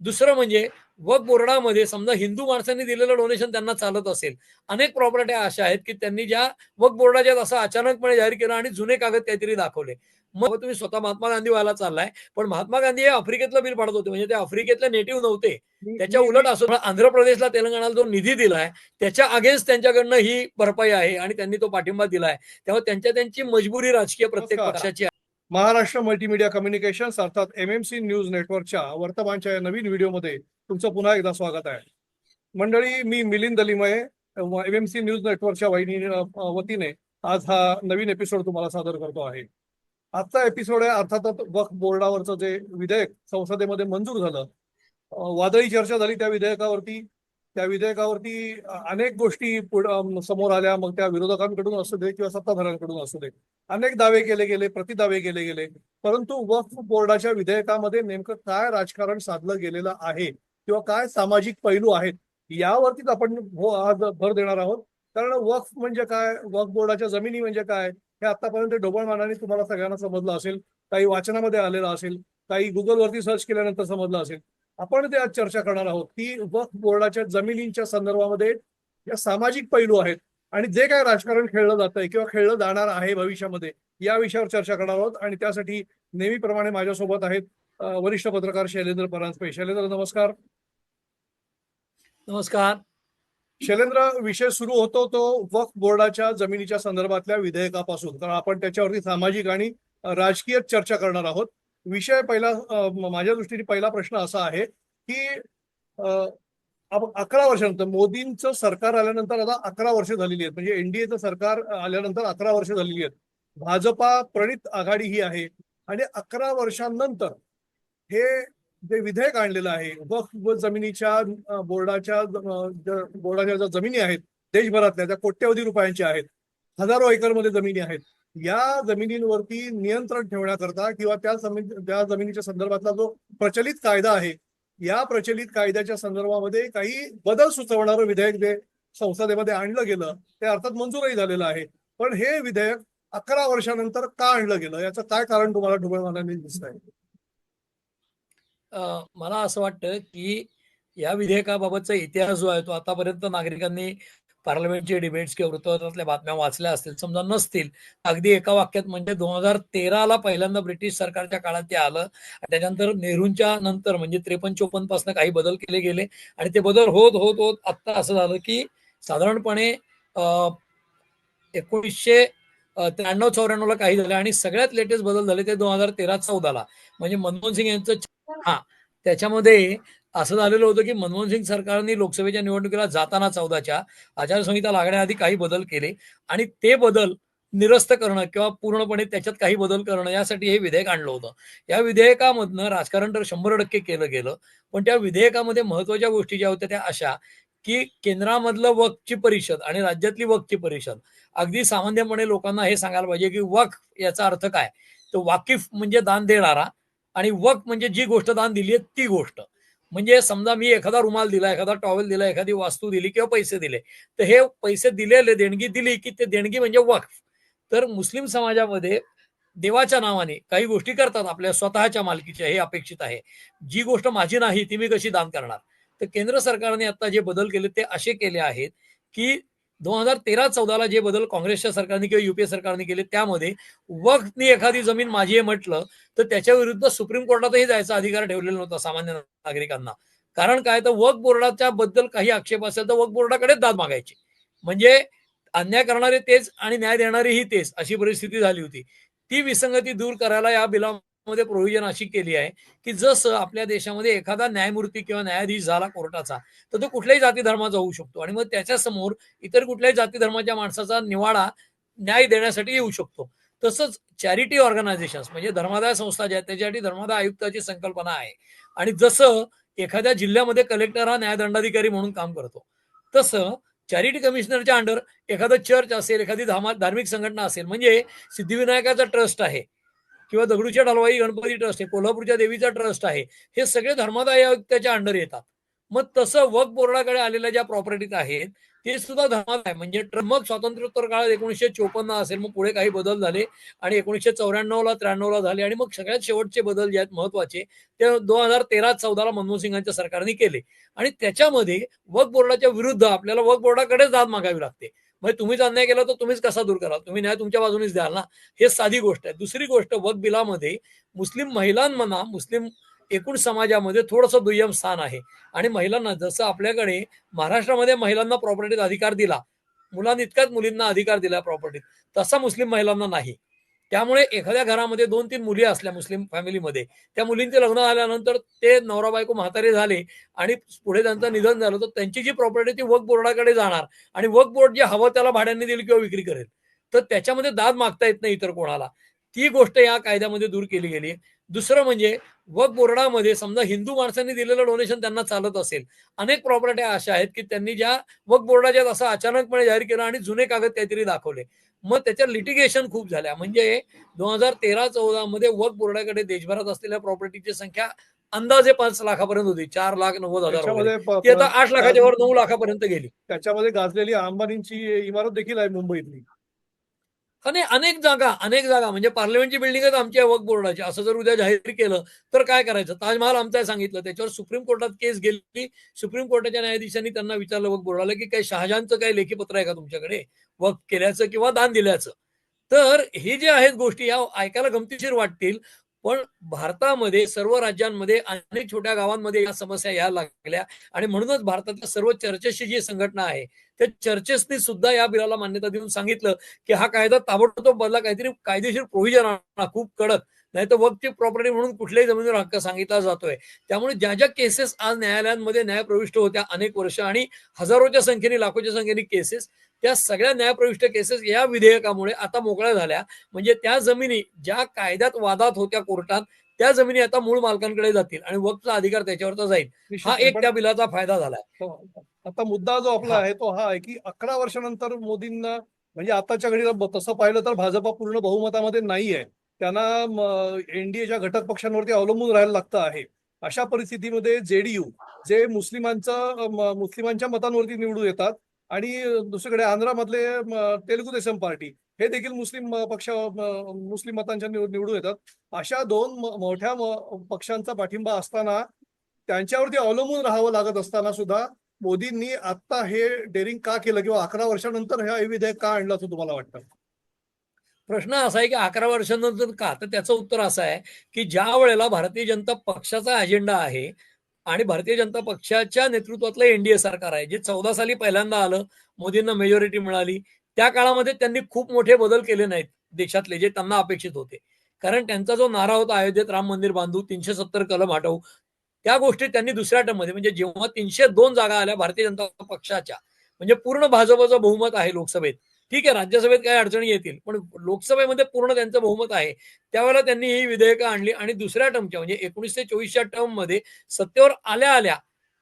दुसरं म्हणजे वक बोर्डामध्ये समजा हिंदू माणसांनी दिलेलं डोनेशन त्यांना चालत असेल. अनेक प्रॉपर्ट्या अशा आहेत की त्यांनी ज्या वक बोर्डाच्या असं अचानकपणे जाहीर केलं आणि जुने कागद काहीतरी दाखवले. मग तुम्ही स्वतः महात्मा गांधी व्हायला चाललाय. पण महात्मा गांधी हे आफ्रिकेतलं बिल पाडत होते. म्हणजे ते आफ्रिकेतले नेटिव्ह नव्हते. त्याच्या उलट असं आंध्र प्रदेशला तेलंगणाला जो निधी दिलाय त्याच्या अगेन्स्ट त्यांच्याकडनं ही भरपाई आहे आणि त्यांनी तो पाठिंबा दिलाय. तेव्हा त्यांच्या त्यांची मजबुरी राजकीय प्रत्येक. पक्षाची महाराष्ट्र मल्टीमीडिया कम्युनिकेशन्स अर्थात एम एम सी न्यूज नेटवर्कच्या वर्तमानच्या या नवीन व्हिडिओमध्ये तुमचं पुन्हा एकदा स्वागत आहे. मंडळी मी Milind Dalimaye M M C news नेटवर्कच्या वाहिनी वतीने आज हा नवीन एपिसोड तुम्हाला सादर करतो आहे. आजचा एपिसोड आहे अर्थातच वक्फ बोर्डावरचं जे विधेयक संसदेमध्ये मंजूर झालं. वादळी चर्चा झाली त्या विधेयकावरती. त्या विधेयकावरती अनेक गोष्टी समोर आल्या. मग त्या विरोधकांकडून असू दे किंवा सत्ताधाऱ्यांकडून असू दे. अनेक दावे केले गेले प्रतिदावे केले गेले. परंतु वक्फ बोर्डाच्या विधेयकामध्ये नेमकं काय राजकारण साधलं गेलेलं आहे? किंवा काय सामाजिक पैलू आहेत? यावरतीच आपण हो, आज भर देणार आहोत. कारण वक्फ म्हणजे काय? वक्फ बोर्डाच्या जमिनी म्हणजे काय? हे आतापर्यंत ढोबळमानाने तुम्हाला सगळ्यांना समजलं असेल. काही वाचनामध्ये आलेलं असेल. काही गुगलवरती सर्च केल्यानंतर समजलं असेल. आपण ते आज चर्चा करणार आहोत. की वक्फ बोर्डाच्या जमिनींच्या संदर्भामध्ये या सामाजिक पैलू आहेत आणि जे काय राजकारण खेळलं जात आहे किंवा खेळलं जाणार आहे भविष्यामध्ये या विषयावर चर्चा करणार आहोत. आणि त्यासाठी नेहमीप्रमाणे माझ्यासोबत आहेत वरिष्ठ पत्रकार शैलेंद्र परांजपे. शैलेंद्र नमस्कार. नमस्कार. शैलेंद्र विषय सुरू होतो तो वक्फ बोर्डाच्या जमिनीच्या संदर्भातल्या विधेयकापासून. कारण आपण त्याच्यावरती सामाजिक आणि राजकीय चर्चा करणार आहोत. विषय पहिला माझ्या दृष्टीने पहिला प्रश्न असा आहे की अकरा वर्षानंतर मोदींचं सरकार आल्यानंतर आता अकरा वर्ष झालेली आहेत. म्हणजे एनडीएचं सरकार आल्यानंतर अकरा वर्ष झालेली आहेत. भाजपा प्रणित आघाडी ही आहे आणि अकरा वर्षांनंतर हे जे विधेयक आणलेलं आहे वक्फ जमिनीच्या बोर्डाच्या बोर्डाच्या ज्या जमिनी आहेत देशभरातल्या त्या कोट्यवधी रुपयांच्या आहेत. हजारो एकरमध्ये जमिनी आहेत. या जमिनींवरती नियंत्रण ठेवण्याकरता किंवा त्या जमीन त्या जमिनीच्या संदर्भातला जो प्रचलित कायदा आहे या प्रचलित कायद्याच्या संदर्भामध्ये काही बदल सुचवणारं विधेयक जे संसदेमध्ये आणलं गेलं ते अर्थात मंजूरही झालेलं आहे. पण हे विधेयक अकरा वर्षानंतर का आणलं गेलं? याचं काय कारण तुम्हाला ढुबळमानाने दिसत आहे? मला असं वाटतं की या विधेयकाबाबतचा इतिहास जो आहे तो आतापर्यंत नागरिकांनी पार्लमेंटचे डिबेट्स किंवा वृत्तपत्रातल्या बातम्या वाचल्या असतील समजा नसतील अगदी एका वाक्यात म्हणजे दोन हजार तेराला पहिल्यांदा ब्रिटिश सरकारच्या काळात ते आलं आणि त्याच्यानंतर नेहरूंच्या नंतर म्हणजे त्रेपन्न चोपन्नपासून काही बदल केले गेले आणि ते बदल होत होत होत आत्ता असं झालं की साधारणपणे एकोणीसशे त्र्याण्णव चौऱ्याण्णवला काही झाले आणि सगळ्यात लेटेस्ट बदल झाले ते दोन हजार तेरा चौदाला. म्हणजे मनमोहन सिंग यांचं हा त्याच्यामध्ये असं झालेलं होतं की मनमोहन सिंग सरकारने लोकसभेच्या निवडणुकीला जाताना चौदाच्या आचारसंहिता लागण्याआधी काही बदल केले आणि ते बदल निरस्त करणं किंवा पूर्णपणे त्याच्यात काही बदल करणं यासाठी हे विधेयक आणलं होतं. या विधेयकामधनं राजकारण तर शंभर टक्के केलं गेलं पण त्या विधेयकामध्ये महत्त्वाच्या गोष्टी ज्या होत्या त्या अशा की केंद्रामधलं वक्फची परिषद आणि राज्यातली वक्फची परिषद अगदी सामान्यपणे लोकांना हे सांगायला पाहिजे की वक्फ याचा अर्थ काय? तर वाकिफ म्हणजे दान देणारा आणि वक्फ म्हणजे जी गोष्ट दान दिली आहे ती गोष्ट. म्हणजे समजा मी एखादा रुमाल दिला एखादा टॉवेल दिला एखादी वास्तू दिली किंवा पैसे दिले तर हे पैसे दिलेले देणगी दिली की ते देणगी म्हणजे वक्फ. तर मुस्लिम समाजामध्ये देवाच्या नावाने काही गोष्टी करतात आपल्या स्वतःच्या मालकीच्या हे अपेक्षित आहे. जी गोष्ट माझी नाही ती मी कशी दान करणार? तर केंद्र सरकारने आता जे बदल केले ते असे केले आहेत की दोन हजार तेरा चौदाला जे बदल काँग्रेसच्या सरकारने किंवा युपीए सरकारने केले त्यामध्ये वक्फनी एखादी जमीन माझी आहे म्हटलं तर त्याच्या विरुद्ध सुप्रीम कोर्टातही जायचा अधिकार ठेवलेला नव्हता सामान्य नागरिकांना. कारण काय? तर वक बोर्डाच्या बद्दल काही आक्षेप असेल तर वक बोर्डाकडेच दाद मागायची. म्हणजे अन्याय करणारे तेच आणि न्याय देणारेही तेच अशी परिस्थिती झाली होती. ती विसंगती दूर करायला या बिला बिलामध्ये प्रोव्हिजन अशी केली आहे की जसं आपल्या देशामध्ये एखादा न्यायमूर्ती किंवा न्यायाधीश झाला कोर्टाचा तर तो कुठल्याही जाती धर्माचा होऊ शकतो. आणि मग त्याच्यासमोर इतर कुठल्याही जाती धर्माच्या माणसाचा निवाडा न्याय देण्यासाठी येऊ शकतो. तसंच चॅरिटी ऑर्गनायझेशन म्हणजे धर्मादाय संस्था ज्या आहेत त्याच्यासाठी धर्मादाय आयुक्ताची संकल्पना आहे. आणि जसं एखाद्या जिल्ह्यामध्ये कलेक्टर हा न्यायदंडाधिकारी म्हणून काम करतो तसं चॅरिटी कमिशनरच्या अंडर एखादं चर्च असेल एखादी धार्मिक संघटना असेल म्हणजे सिद्धिविनायकाचा ट्रस्ट आहे. किंवा दगडूच्या ढलवाई गणपती ट्रस्ट आहे कोल्हापूरच्या देवीचा ट्रस्ट आहे हे सगळे धर्मादाय आयुक्ताच्या अंडर येतात. मग तसं वक बोर्डाकडे आलेल्या ज्या प्रॉपर्टीज आहेत ते सुद्धा धर्मात आहे म्हणजे मग स्वातंत्र्योत्तर काळात एकोणीसशे चोपन्न असेल मग पुढे काही बदल झाले आणि एकोणीसशे चौऱ्याण्णवला त्र्याण्णवला झाले आणि मग सगळ्यात शेवटचे बदल जे आहेत महत्त्वाचे ते दोन हजार तेरा चौदाला मनमोहन सिंगांच्या सरकारने केले. आणि त्याच्यामध्ये वक बोर्डाच्या विरुद्ध आपल्याला वक बोर्डाकडेच दाद मागावी लागते. म्हणजे तुम्हीच अन्याय केला तर तुम्हीच कसा दूर कराल? तुम्ही न्याय तुमच्या बाजूनेच द्याल ना? हे साधी गोष्ट आहे. दुसरी गोष्ट वक बिलामध्ये मुस्लिम महिलांना मुस्लिम एकूण समाजामध्ये थोडंसं दुय्यम स्थान आहे. आणि महिलांना जसं आपल्याकडे महाराष्ट्रामध्ये महिलांना प्रॉपर्टीत अधिकार दिला मुलांनी इतक्याच मुलींना अधिकार दिला प्रॉपर्टीत तसा मुस्लिम महिलांना नाही. त्यामुळे एखाद्या घरामध्ये दोन तीन मुली असल्या मुस्लिम फॅमिलीमध्ये त्या मुलींचे लग्न झाल्यानंतर ते नवरा बायको म्हातारे झाले आणि पुढे त्यांचं निधन झालं तर त्यांची जी प्रॉपर्टी ती वर्क बोर्डाकडे जाणार आणि वर्क बोर्ड जे हवं त्याला भाड्याने देईल किंवा विक्री करेल. तर त्याच्यामध्ये दाद मागता येत नाही इतर कोणाला. ती गोष्ट या कायद्यामध्ये दूर केली गेली. दुसरं म्हणजे वक बोर्डामध्ये समजा हिंदू माणसांनी दिलेलं डोनेशन त्यांना चालत असेल. अनेक प्रॉपर्ट्या अशा आहेत की त्यांनी ज्या वक बोर्डाच्या असं अचानकपणे जाहीर केलं आणि जुने कागद काहीतरी दाखवले. मग त्याच्या लिटिगेशन खूप झाल्या. म्हणजे दोन हजार तेरा चौदा मध्ये वक्फ बोर्डाकडे देशभरात असलेल्या प्रॉपर्टीची संख्या अंदाजे पाच लाखापर्यंत होती. चार लाख नव्वद हजार ती आता आठ लाखाच्या वर नऊ लाखापर्यंत गेली. त्याच्यामध्ये गाजलेली अंबानींची इमारत देखील आहे मुंबईतली. आणि अनेक जागा अनेक जागा म्हणजे पार्लमेंटची बिल्डिंगच आमची आहे वक्फ बोर्डाची असं जर उद्या जाहीर केलं तर काय करायचं? ताजमहाल आमचा सांगितलं. त्याच्यावर सुप्रीम कोर्टात केस गेली. सुप्रीम कोर्टाच्या न्यायाधीशांनी त्यांना विचारलं वक्फ बोर्डाला की काही शहाजहानचं काही लेखीपत्र आहे का तुमच्याकडे? वक्फ केल्याचं किंवा दान दिल्याचं? तर हे जे आहेत गोष्टी या ऐकायला गमतीशीर वाटतील. पण भारतामध्ये सर्व राज्यांमध्ये अनेक छोट्या गावांमध्ये या समस्या या लागल्या. आणि म्हणूनच भारतातल्या सर्व चर्चेसची जी संघटना आहे त्या चर्चेसनी सुद्धा या बिलाला मान्यता देऊन सांगितलं की हा कायदा ताबडतोब बदला काहीतरी कायदेशीर प्रोव्हिजन आणा खूप कडक. नाही तर वक्फची प्रॉपर्टी म्हणून कुठल्याही जमिनीवर हक्क सांगितला जातोय. त्यामुळे ज्या ज्या केसेस आज न्यायालयांमध्ये न्यायप्रविष्ट होत्या अनेक वर्ष आणि हजारोच्या संख्येने लाखोच्या संख्येने केसेस त्या सगळ्या न्यायप्रविष्ट केसेस या विधेयकामुळे आता मोकळ्या झाल्या म्हणजे त्या जमिनी ज्या कायद्यात वादात होत्या कोर्टात त्या जमिनी आता मूळ मालकांकडे जातील आणि वक्फचा अधिकार त्याच्यावरचा जाईल हा. एक त्या बिलाचा फायदा झालाय हो. आता मुद्दा जो आपला. आहे तो हा आहे की अकरा वर्षानंतर मोदींना म्हणजे आताच्या घडीला तसं पाहिलं तर भाजपा पूर्ण बहुमतामध्ये नाहीये त्यांना एनडीएच्या घटक पक्षांवरती अवलंबून राहायला लागतं आहे अशा परिस्थितीमध्ये जेडीयू जे मुस्लिमांचं मुस्लिमांच्या मतांवरती निवडून येतात आणि दुसरीकडे आंध्रामधले तेलुगू देसम पार्टी हे देखील मुस्लिम पक्ष मुस्लिम मतांच्या निवडून येतात. अशा दोन मोठ्या पक्षांचा पाठिंबा असताना त्यांच्यावरती अवलंबून राहावं लागत असताना सुद्धा मोदींनी आता हे डेअरिंग का केलं किंवा अकरा वर्षानंतर हे विधेयक का आणलं असं तुम्हाला वाटतं? प्रश्न असा आहे की अकरा वर्षानंतर का? तर त्याचं उत्तर असं आहे की ज्या वेळेला भारतीय जनता पक्षाचा अजेंडा आहे आणि भारतीय जनता पक्षाच्या नेतृत्वातलं एनडीए सरकार आहे. जे चौदा साली पहिल्यांदा आलं मोदींना मेजॉरिटी मिळाली त्या काळामध्ये त्यांनी खूप मोठे बदल केले नाहीत देशातले जे त्यांना अपेक्षित होते. कारण त्यांचा जो नारा होता अयोध्येत राम मंदिर बांधू तीनशे सत्तर कलम हटवू त्या गोष्टी त्यांनी दुसऱ्या टर्ममध्ये म्हणजे जेव्हा तीनशे दोन जागा आल्या भारतीय जनता पक्षाच्या म्हणजे पूर्ण भाजपचं बहुमत आहे लोकसभेत ठीक आहे राज्यसभेत काही अडचणी येतील पण लोकसभेमध्ये पूर्ण त्यांचं बहुमत आहे. त्यावेळेला त्यांनी ही विधेयकं आणली आणि दुसऱ्या टर्मच्या म्हणजे एकोणीसशे चोवीसच्या टर्ममध्ये सत्तेवर आल्या आल्या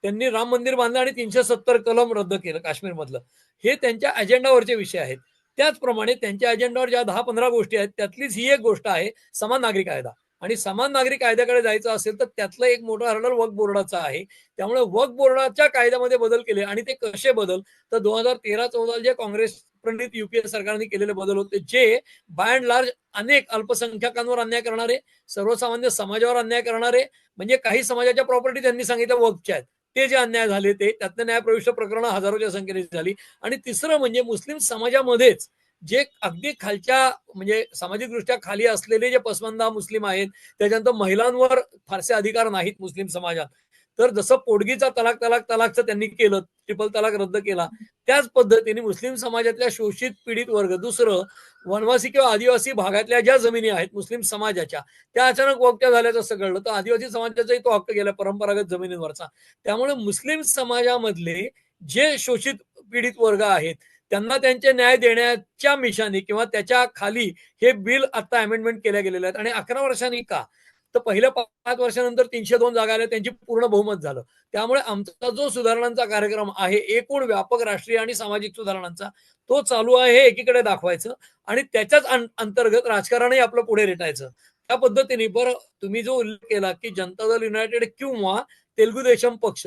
त्यांनी राम मंदिर बांधलं आणि तीनशे सत्तर कलम रद्द केलं काश्मीरमधलं. हे त्यांच्या अजेंडावरचे विषय आहेत. त्याचप्रमाणे त्यांच्या अजेंडावर ज्या दहा पंधरा गोष्टी आहेत त्यातलीच ही एक गोष्ट आहे समान नागरिक कायदा आणि समान नागरिक कायद्याकडे जायचं असेल तर त्यातलं एक मोठं हर्डल वक बोर्डाचा आहे. त्यामुळे वक बोर्डाच्या कायद्यामध्ये बदल केले आणि ते कसे बदल? तर दोन हजार तेरा चौदा जे काँग्रेस प्रणित युपीए सरकारने केलेले बदल होते जे बाय अँड लार्ज अनेक अल्पसंख्याकांवर अन्याय करणारे सर्वसामान्य समाजावर अन्याय करणारे म्हणजे काही समाजाच्या प्रॉपर्टी त्यांनी सांगितल्या वकच्या आहेत. ते जे अन्याय झाले ते त्यातनं न्यायप्रविष्ट प्रकरणं हजारोच्या संख्येने झाली. आणि तिसरं म्हणजे मुस्लिम समाजामध्येच जे अगदी खालच्या म्हणजे सामाजिकदृष्ट्या खाली असलेले जे पसमंदा मुस्लिम आहेत त्याच्यानंतर महिलांवर फारसे अधिकार नाहीत मुस्लिम समाजात. तर जसं पोडगीचा तलाक तलाक तलाकचं त्यांनी केलं ट्रिपल तलाक रद्द केला त्याच पद्धतीने मुस्लिम समाजातल्या शोषित पीडित वर्ग दुसरं वनवासी किंवा आदिवासी भागातल्या ज्या जमिनी आहेत मुस्लिम समाजाच्या त्या अचानक वक्त्या झाल्याचं असं कळलं तर आदिवासी समाजाचाही तो हक्क गेला परंपरागत जमिनीवरचा. त्यामुळे मुस्लिम समाजामधले जे शोषित पीडित वर्ग आहेत त्यांना त्यांचे न्याय देण्याच्या मिशाने किंवा त्याच्याखाली हे बिल आता अमेंडमेंट केल्या गेलेले आहेत. आणि अकरा वर्षांनी का? तर पहिल्या पाच वर्षानंतर तीनशे दोन जागा आल्या त्यांची पूर्ण बहुमत झालं. त्यामुळे आमचा जो सुधारणांचा कार्यक्रम आहे एकूण व्यापक राष्ट्रीय आणि सामाजिक सुधारणांचा तो चालू आहे एकीकडे दाखवायचं आणि त्याच्याच अंतर्गत राजकारणही आपलं पुढे रेटायचं. त्या पद्धतीने बरं तुम्ही जो उल्लेख केला की जनता दल युनायटेड किंवा तेलुगू देशम पक्ष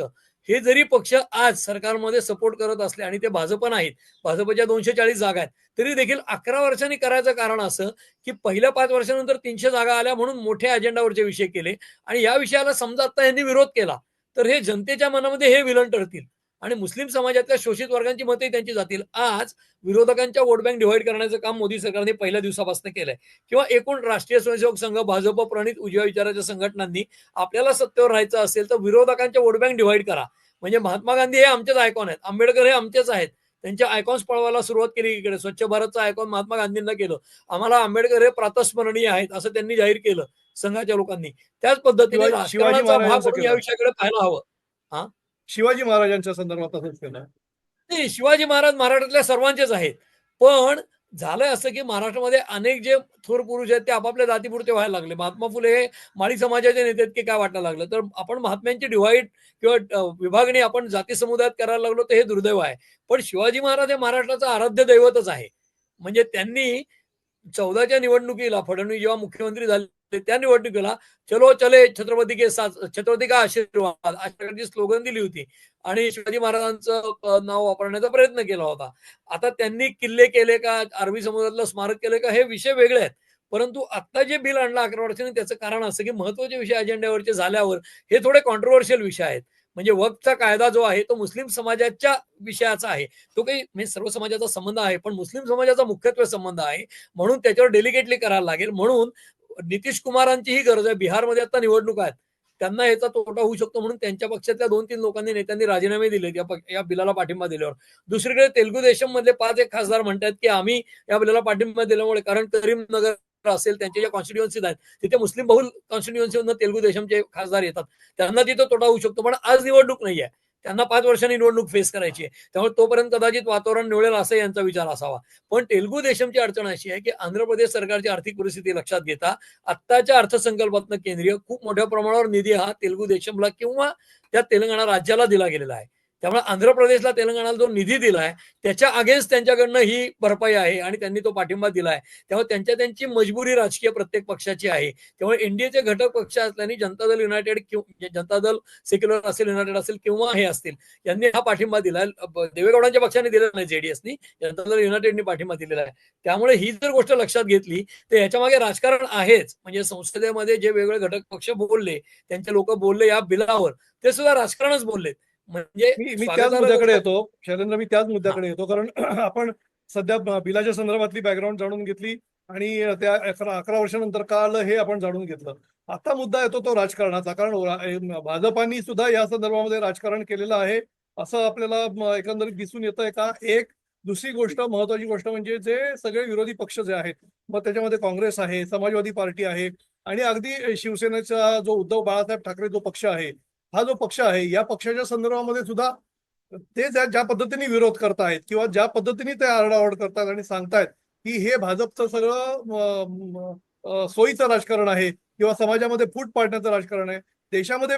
हे जरी पक्ष आज सरकारमध्ये सपोर्ट करत असले आणि ते भाजप नाहीत भाजपच्या दोनशे चाळीस जागा आहेत तरी देखील अकरा वर्षांनी करायचं कारण असं की पहिल्या पाच वर्षानंतर तीनशे जागा आल्या म्हणून मोठ्या अजेंडावरचे विषय केले आणि या विषयाला समजा आता यांनी विरोध केला. तर हे जनतेच्या मनामध्ये हे विलन ठरतील. आणि मुस्लिम समाजातल्या शोषित वर्गांची मते त्यांची जातील. आज विरोधकांच्या वोट बँक डिव्हाइड करण्याचं काम मोदी सरकारने पहिल्या दिवसापासून केलंय. किंवा एकूण राष्ट्रीय स्वयंसेवक संघ भाजप प्रणित उजव्या विचाराच्या संघटनांनी आपल्याला सत्तेवर राहायचं असेल तर विरोधकांच्या वोट बँक डिव्हाइड करा. म्हणजे महात्मा गांधी हे आमचेच आयकॉन आहेत. आंबेडकर हे आमचेच आहेत. त्यांच्या आयकॉन्स पळवायला सुरुवात केली इकडे. स्वच्छ भारतचं आयकॉन महात्मा गांधींना केलं. आम्हाला आंबेडकर हे प्रातस्मरणीय आहेत असं त्यांनी जाहीर केलं संघाच्या लोकांनी. त्याच पद्धतीने या. विषयाकडे पाहायला हवं. शिवाजी महाराजांच्या संदर्भात तसंच केलं. नाही शिवाजी महाराज महाराष्ट्रातल्या सर्वांचेच आहेत. पण झालंय असं की महाराष्ट्रामध्ये अनेक जे थोर पुरुष आहेत ते आपापल्या जातीपुरते व्हायला लागले. महात्मा फुले हे माळी समाजाचे नेते आहेत की काय वाटायला लागलं? तर आपण महात्म्यांची डिव्हाइड किंवा विभागणी आपण जाती समुदायात करायला लागलो तर हे दुर्दैव आहे. पण शिवाजी महाराज हे महाराष्ट्राचं आराध्य दैवतच आहे. म्हणजे त्यांनी चौदाच्या निवडणुकीला फडणवीस जेव्हा मुख्यमंत्री झाले त्या निवडणुकीला चलो चले छत्रपती के साथ छत्रपती का आशीर्वाद अशा प्रकारची स्लोगन दिली होती. आणि शिवाजी महाराजांचं नाव वापरण्याचा प्रयत्न केला होता. आता त्यांनी किल्ले केले का अरबी समुद्रातलं स्मारक केले का हे विषय वेगळे आहेत. परंतु आता जे बिल आणलं अकरा वर्षांनी त्याचं कारण असं की महत्त्वाचे विषय अजेंड्यावरचे झाल्यावर हे थोडे कॉन्ट्रोवर्शियल विषय आहेत. म्हणजे वक्तचा कायदा जो आहे तो मुस्लिम समाजाच्या विषयाचा आहे. तो काही म्हणजे सर्व समाजाचा संबंध आहे पण मुस्लिम समाजाचा मुख्यत्वे संबंध आहे. म्हणून त्याच्यावर डेलिगेटली करायला लागेल. म्हणून नितीश कुमारांची ही गरज आहे. बिहारमध्ये आता निवडणूक आहेत. त्यांना याचा तोटा होऊ शकतो म्हणून त्यांच्या पक्षातल्या दोन तीन लोकांनी नेत्यांनी राजीनामे दिले या या बिलाला पाठिंबा दिल्यावर. दुसरीकडे तेलुगू देशम मधले पाच एक खासदार म्हणतात की आम्ही या बिलाला पाठिंबा दिल्यामुळे कारण करीमनगर असेल त्यांच्या ज्या कॉन्स्टिट्युएन्सीज आहेत तिथे मुस्लिम बहुल कॉन्स्टिट्युएन्सीमधून तेलुगू देशमचे खासदार येतात. त्यांना तिथे तोटा होऊ शकतो पण आज निवडणूक नाही आहे त्यांना पाच वर्षांनी निवडणूक फेस करायची आहे. त्यामुळे तोपर्यंत कदाचित वातावरण निवडेल असा यांचा विचार असावा. पण तेलुगू देशमची अडचण अशी आहे की आंध्र प्रदेश सरकारची आर्थिक परिस्थिती लक्षात घेता आत्ताच्या अर्थसंकल्पातनं केंद्रीय खूप मोठ्या प्रमाणावर निधी हा तेलुगू देशमला किंवा त्या तेलंगणा राज्याला दिला गेलेला आहे. त्यामुळे आंध्र प्रदेशला तेलंगणाला जो निधी दिलाय त्याच्या अगेन्स्ट त्यांच्याकडनं ही भरपाई आहे आणि त्यांनी तो पाठिंबा दिलाय. त्यामुळे त्यांच्या त्यांची मजबुरी राजकीय प्रत्येक पक्षाची आहे. त्यामुळे एनडीएचे घटक पक्ष असल्याने जनता दल युनायटेड किंवा म्हणजे जनता दल सेक्युलर असेल युनायटेड असेल किंवा हे असतील यांनी हा पाठिंबा दिलाय. देवेगौडांच्या पक्षाने दिलेला नाही जेडीएसनी जनता दल युनायटेडनी पाठिंबा दिलेला आहे. त्यामुळे ही जर गोष्ट लक्षात घेतली तर याच्या मागे राजकारण आहेच. म्हणजे संसदेमध्ये जे वेगवेगळे घटक पक्ष बोलले त्यांचे लोक बोलले या बिलावर ते सुद्धा राजकारणच बोललेत. म्हणजे मी मी त्याच मुद्द्याकडे येतो. शैलेंद्र मी त्याच मुद्द्याकडे येतो. कारण आपण सध्या बिलाच्या संदर्भातली बॅकग्राऊंड जाणून घेतली आणि त्या अकरा अकरा वर्षानंतर का आलं हे आपण जाणून घेतलं. आता मुद्दा येतो तो राजकारणाचा. कारण भाजपानी सुद्धा या संदर्भामध्ये राजकारण केलेलं आहे. असं आपल्याला एकंदरीत दिसून येतंय का? एक दुसरी गोष्ट महत्वाची गोष्ट म्हणजे जे सगळे विरोधी पक्ष जे आहेत मग त्याच्यामध्ये काँग्रेस आहे समाजवादी पार्टी आहे आणि अगदी शिवसेनेचा जो उद्धव बाळासाहेब ठाकरे जो पक्ष आहे हा जो पक्ष आहे या पक्षाच्या संदर्भामध्ये सुद्धा ते ज्या ज्या पद्धतीने विरोध करतायत किंवा ज्या पद्धतीने ते आरडाओरड करतात आणि सांगतायत की हे भाजपचं सगळं सोयीचं राजकारण आहे किंवा समाजामध्ये फूट पाडण्याचं राजकारण आहे देशामध्ये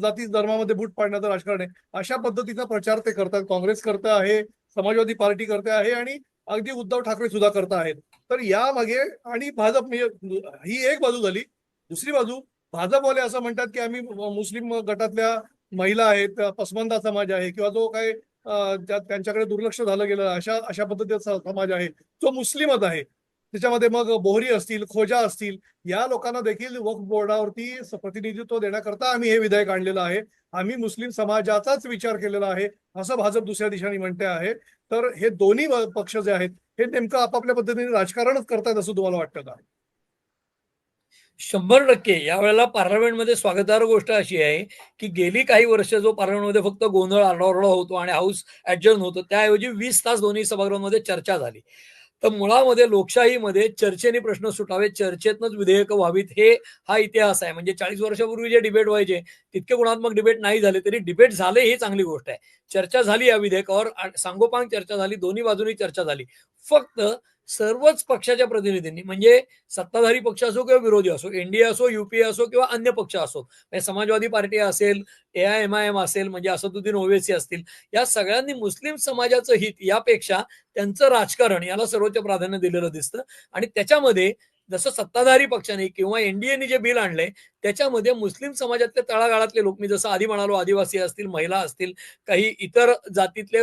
जाती धर्मामध्ये फूट पाडण्याचं राजकारण आहे अशा पद्धतीचा प्रचार ते करतात. काँग्रेस करते आहे समाजवादी पार्टी करते आहे आणि अगदी उद्धव ठाकरे सुद्धा करत आहेत. तर यामागे आणि भाजप म्हणजे ही एक बाजू झाली. दुसरी बाजू भाजपवाले असं म्हणतात की आम्ही मुस्लिम गटातल्या महिला आहेत पसमंदा समाज आहे किंवा जो काही त्यांच्याकडे दुर्लक्ष झालं गेलं अशा अशा पद्धतीचा समाज आहे जो मुस्लिमच आहे. त्याच्यामध्ये मग बोहरी असतील खोजा असतील या लोकांना देखील वक्फ बोर्डावरती प्रतिनिधित्व देण्याकरता आम्ही हे विधेयक आणलेलं आहे. आम्ही मुस्लिम समाजाचाच विचार केलेला आहे असं भाजप दुसऱ्या दिशेने म्हणते आहे. तर हे दोन्ही पक्ष जे आहेत हे नेमकं आपापल्या पद्धतीने राजकारणच करतायत असं तुम्हाला वाटतं का? शंभर टक्के यावेळेला पार्लमेंटमध्ये स्वागतार्ह गोष्ट अशी आहे की गेली काही वर्ष जो पार्लमेंटमध्ये फक्त गोंधळ आरडाओरडा होतो आणि हाऊस ऍडजर्न होतो त्याऐवजी वीस तास दोन्ही सभागृहांमध्ये चर्चा झाली. तर मुळामध्ये लोकशाहीमध्ये चर्चेने प्रश्न सुटावे चर्चेतनच विधेयकं व्हावीत हे हा इतिहास आहे. म्हणजे चाळीस वर्षापूर्वी जे डिबेट व्हायचे तितके गुणात्मक डिबेट नाही झाले तरी डिबेट झाले ही चांगली गोष्ट आहे. चर्चा झाली या विधेयकावर सांगोपांग चर्चा झाली दोन्ही बाजूनी चर्चा झाली. फक्त सर्वच पक्षाच्या प्रतिनिधींनी म्हणजे सत्ताधारी पक्ष असो किंवा विरोधी असो एनडीए असो युपीए असो किंवा अन्य पक्ष असो म्हणजे समाजवादी पार्टी असेल A I M I M असेल म्हणजे असदुद्दीन ओवेसी असतील या सगळ्यांनी मुस्लिम समाजाचं हित यापेक्षा त्यांचं राजकारण याला सर्वोच्च प्राधान्य दिलेलं दिसतं. आणि त्याच्यामध्ये जसं सत्ताधारी पक्षाने किंवा एनडीएने जे बिल आणलंय त्याच्यामध्ये मुस्लिम समाजातले तळागाळातले लोक मी जसं आधी म्हणालो आदिवासी असतील महिला असतील काही इतर जातीतले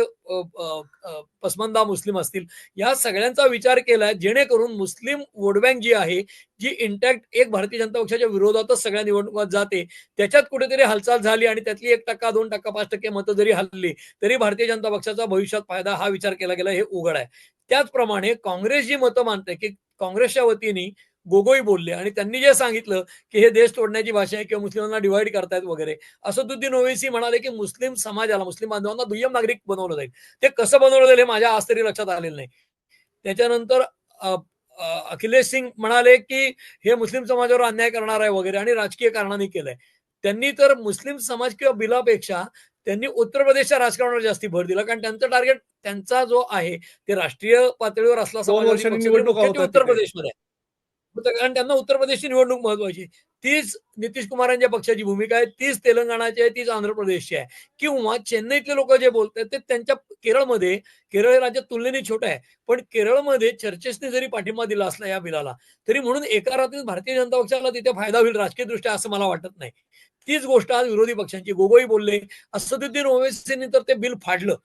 पसमंदा मुस्लिम असतील या सगळ्यांचा विचार केलाय जेणेकरून मुस्लिम वोट बँक जी आहे जी इंटॅक्ट एक भारतीय जनता पक्षाच्या विरोधातच सगळ्या निवडणुकात जाते त्याच्यात कुठेतरी हालचाल झाली आणि त्यातली एक टक्का दोन टक्का पाच टक्के मतं जरी हल्ली तरी भारतीय जनता पक्षाचा भविष्यात फायदा हा विचार केला गेला हे उघड आहे. त्याचप्रमाणे काँग्रेस जी मतं मानते की काँग्रेसच्या वतीने गोगोई बोलले आणि त्यांनी जे सांगितलं की हे देश तोडण्याची भाषा आहे किंवा मुस्लिमांना डिवाइड करतायत वगैरे. असदुद्दीन ओवेसी म्हणाले की मुस्लिम समाजाला मुस्लिम बांधवांना दुय्यम नागरिक बनवलं जाईल. ते कसं बनवलं जाईल हे माझ्या आज तरी लक्षात आलेलं नाही. त्याच्यानंतर अखिलेश सिंग म्हणाले की हे मुस्लिम समाजावर अन्याय करणार आहे वगैरे आणि राजकीय कारणाने केलंय. त्यांनी तर मुस्लिम समाज किंवा बिलापेक्षा त्यांनी उत्तर प्रदेशच्या राजकारणावर जास्ती भर दिला. कारण त्यांचं टार्गेट त्यांचा जो आहे ते राष्ट्रीय पातळीवर असला उत्तर. प्रदेशमध्ये कारण त्यांना उत्तर प्रदेशची निवडणूक महत्वाची तीच नितीश कुमारांच्या पक्षाची भूमिका आहे तीच तेलंगणाची आहे तीच आंध्र प्रदेशची आहे. किंवा चेन्नईतले लोक जे बोलतात ते त्यांच्या केरळमध्ये केरळ हे राज्य तुलनेने छोटं आहे. पण केरळमध्ये चर्चेसने जरी पाठिंबा दिला असला या बिलाला तरी म्हणून एका रात्रीत भारतीय जनता पक्षाला तिथे फायदा होईल राजकीय दृष्ट्या असं मला वाटत नाही. तीच गोष्ट आज विरोधी पक्षांची. गोगोई बोलले असदुद्दीन ओवेसींनी तर ते बिल फाडलं.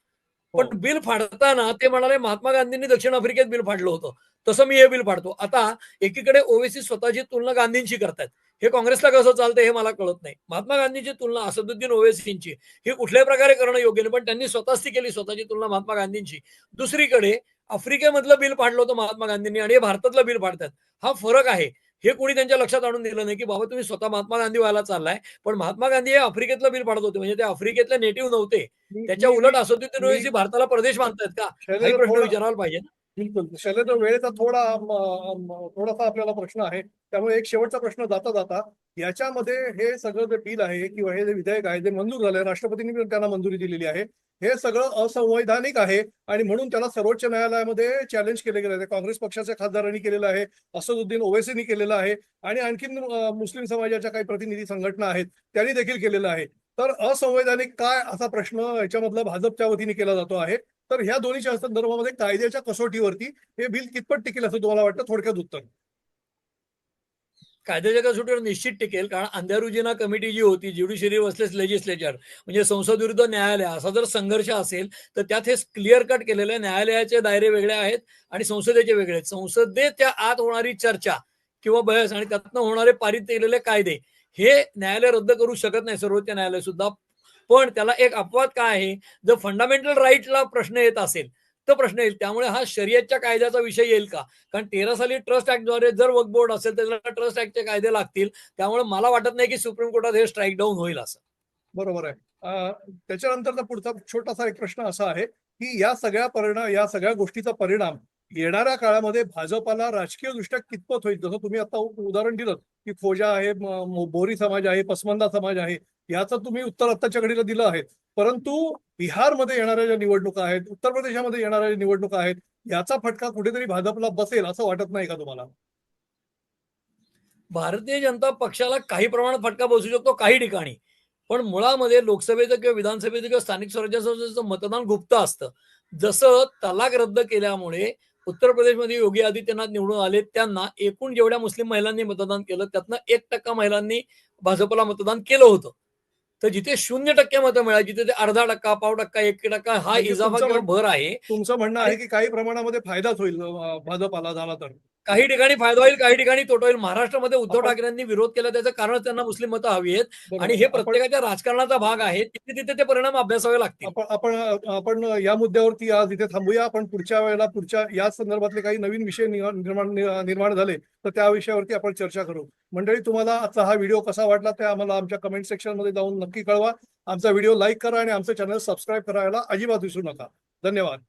पण हो. बिल फाडताना ते म्हणाले महात्मा गांधींनी दक्षिण आफ्रिकेत बिल फाडलं होतं. तसं मी हे बिल फाडतो. आता एकीकडे ओवेसी स्वतःची तुलना गांधींशी करतायत. हे काँग्रेसला कसं चालतंय हे मला कळत नाही. महात्मा गांधींची तुलना असदुद्दीन ओवेसींची ही कुठल्याही प्रकारे करणं योग्य नाही पण त्यांनी स्वतःच ती केली स्वतःची तुलना महात्मा गांधींची. दुसरीकडे आफ्रिकेमधलं बिल फाडलं होतं महात्मा गांधींनी आणि हे भारतातलं बिल फाडतात हा फरक आहे. हे कोणी त्यांच्या लक्षात आणून दिलं नाही की बाबा तुम्ही स्वतः महात्मा गांधी व्हायला चाललाय. पण महात्मा गांधी हे आफ्रिकेतलं बिल फाडत होते. म्हणजे ते आफ्रिकेतले नेटिव्ह नव्हते. त्याच्या उलट ओवेसी भारताला प्रदेश मानतायत का? शैलेंद्र प्रश्न विचारायला पाहिजे ना? बिलकुल शैलेंद्र वेळेचा थोडा थोडासा आपल्याला प्रश्न आहे. त्यामुळे एक शेवटचा प्रश्न जाता जाता याच्यामध्ये हे सगळं जे बिल आहे किंवा हे जे विधेयक आहे जे मंजूर झालंय राष्ट्रपतींनी पण त्यांना मंजुरी दिलेली आहे. हे सगळं असंवैधानिक आहे आणि म्हणून त्याला सर्वोच्च न्यायालयामध्ये चॅलेंज केले गेले आहे. काँग्रेस पक्षाच्या खासदारांनी केलेलं आहे असदुद्दीन ओवेसीनी केलेलं आहे आणि आणखीन मुस्लिम समाजाच्या काही प्रतिनिधी संघटना आहेत त्यांनी देखील केलेलं आहे. तर असंवैधानिक काय असा प्रश्न याच्यामधला भाजपच्या वतीने केला जातो आहे? तर ह्या दोन्हीच्या संदर्भामध्ये कायद्याच्या कसोटीवरती हे बिल कितपत टिकेल असं तुम्हाला वाटतं? थोडक्यात उत्तर. कायद्याच्या कसोटीवर निश्चित टिकेल कारण अंधारुजीना कमिटी जी होती ज्युडिशरी वर्सेस लेजिस्लेचर म्हणजे संसद विरुद्ध न्यायालय असा जर संघर्ष असेल तर त्यात हे क्लिअर कट केलेलं आहे. न्यायालयाचे दायरे वेगळे आहेत आणि संसदेचे वेगळे आहेत. संसदेच्या आत होणारी चर्चा किंवा बहस आणि त्यातनं होणारे पारित केलेले कायदे हे न्यायालय रद्द करू शकत नाही. सर्वोच्च न्यायालय सुद्धा पण त्याला एक अपवाद काय आहे? जर फंडामेंटल राईटला प्रश्न येत असेल तर प्रश्न येईल त्यामुळे हा शर्यतच्या कायद्याचा विषय येईल का? कारण तेरा साली ट्रस्ट ऍक्टद्वारे जर वक बोर्ड असेल तर त्याला ट्रस्ट ऍक्टचे कायदे लागतील. त्यामुळे मला वाटत नाही की सुप्रीम कोर्टात हे स्ट्राईक डाऊन होईल असं. बरोबर आहे. त्याच्यानंतर त्याच्यानंतरचा पुढचा छोटासा एक प्रश्न असा आहे की या सगळ्या परिणाम या सगळ्या गोष्टीचा परिणाम येणाऱ्या काळामध्ये भाजपाला राजकीय दृष्ट्या कितपत होईल? जसं तुम्ही आता उदाहरण दिलं की खोजा आहे बोरी समाज आहे पसमंदा समाज आहे याचं तुम्ही उत्तर आत्ताच्या घडीला दिलं आहे. परंतु बिहारमध्ये येणाऱ्या ज्या निवडणुका आहेत उत्तर प्रदेशामध्ये येणाऱ्या ज्या निवडणुका आहेत याचा फटका कुठेतरी भाजपला बसेल असं वाटत नाही का तुम्हाला? भारतीय जनता पक्षाला काही प्रमाणात फटका बसू शकतो काही ठिकाणी. पण मुळामध्ये लोकसभेचं किंवा विधानसभेचं किंवा स्थानिक स्वराज्य संस्थेचं मतदान गुप्त असतं. जसं तलाक रद्द केल्यामुळे उत्तर प्रदेशमध्ये योगी आदित्यनाथ निवडून आले. त्यांना एकूण जेवढ्या मुस्लिम महिलांनी मतदान केलं त्यातनं एक टक्का महिलांनी भाजपला मतदान केलं होतं. तर जिथे शून्य टक्के मतं मिळाली जिथे ते अर्धा टक्का पाव टक्का एक टक्का हा म्हणजे इजाफा भर आहे. तुमचं म्हणणं आहे की काही प्रमाणामध्ये फायदाच होईल भाजपाला झाला तर. काही ठिकाणी फायदा होईल काही ठिकाणी तोटा होईल. महाराष्ट्रामध्ये उद्धव ठाकरेंनी विरोध केला त्याचं कारण त्यांना मुस्लिम मतं हवी आहेत. आणि हे प्रत्येकाच्या राजकारणाचा भाग आहे. तिथे तिथे ते परिणाम अभ्यासावे लागतील. आपण आपण या मुद्द्यावरती आज इथे थांबूया. आपण पुढच्या वेळेला पुढच्या या संदर्भातले काही नवीन विषय निर्माण निर्माण झाले तर त्या विषयावरती आपण चर्चा करू. मंडळी तुम्हाला आजचा हा व्हिडिओ कसा वाटला ते आम्हाला आमच्या कमेंट सेक्शनमध्ये जाऊन नक्की कळवा. आमचा व्हिडिओ लाईक करा आणि आमचं चॅनल सबस्क्राईब करायला अजिबात विसरू नका. धन्यवाद.